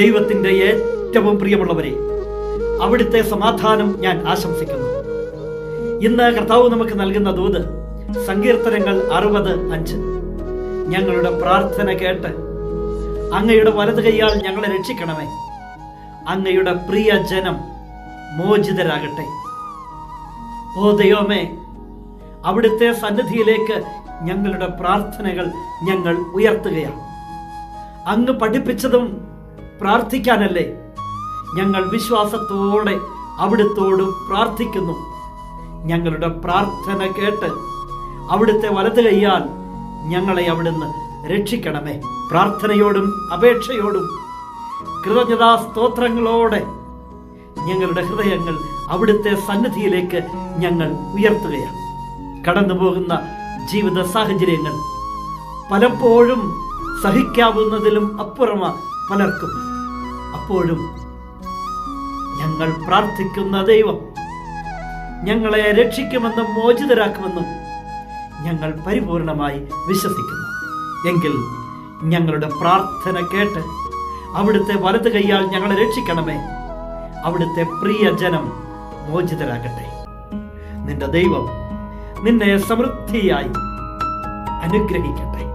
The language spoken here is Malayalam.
ദൈവത്തിന്റെ ഏറ്റവും പ്രിയമുള്ളവരെ അവിടുത്തെ സമാധാനം ഞാൻ ആശംസിക്കുന്നു. ഇന്ന് കർത്താവ് നമുക്ക് നൽകുന്ന ദൂത് സങ്കീർത്തനങ്ങൾ അറുപത് അഞ്ച്. ഞങ്ങളുടെ പ്രാർത്ഥന കേട്ട് അങ്ങയുടെ വലത് കൈയാൽ ഞങ്ങളെ രക്ഷിക്കണമേ. അങ്ങയുടെ പ്രിയ ജനം മോചിതരാകട്ടെ. ഓ ദൈവമേ അവിടുത്തെ സന്നിധിയിലേക്ക് ഞങ്ങളുടെ പ്രാർത്ഥനകൾ ഞങ്ങൾ ഉയർത്തുകയാണ്. അങ്ങ് പഠിപ്പിച്ചതും പ്രാർത്ഥിക്കാനല്ലേ? ഞങ്ങൾ വിശ്വാസത്തോടെ അവിടുത്തോട് പ്രാർത്ഥിക്കുന്നു. ഞങ്ങളുടെ പ്രാർത്ഥന കേട്ട് അവിടുത്തെ വലത് കയ്യാൽ ഞങ്ങളെ അവിടുന്ന് രക്ഷിക്കണമേ. പ്രാർത്ഥനയോടും അപേക്ഷയോടും കൃതജ്ഞതാ സ്തോത്രങ്ങളോടെ ഞങ്ങളുടെ ഹൃദയങ്ങൾ അവിടുത്തെ സന്നിധിയിലേക്ക് ഞങ്ങൾ ഉയർത്തുകയാണ്. കടന്നു പോകുന്ന ജീവിത സാഹചര്യങ്ങൾ പലപ്പോഴും സഹിക്കാവുന്നതിലും അപ്പുറമാ പലർക്കും അപ്പോഴും ഞങ്ങൾ പ്രാർത്ഥിക്കുന്ന ദൈവം ഞങ്ങളെ രക്ഷിക്കുമെന്നും മോചിതരാക്കുമെന്നും ഞങ്ങൾ പരിപൂർണമായി വിശ്വസിക്കുന്നു. എങ്കിൽ ഞങ്ങളുടെ പ്രാർത്ഥന കേട്ട് അവിടുത്തെ വലത് കൈയാൽ ഞങ്ങളെ രക്ഷിക്കണമേ. അവിടുത്തെ പ്രിയ ജനം മോചിതരാകട്ടെ. നിന്റെ ദൈവം നിന്നെ സമൃദ്ധിയായി അനുഗ്രഹിക്കട്ടെ.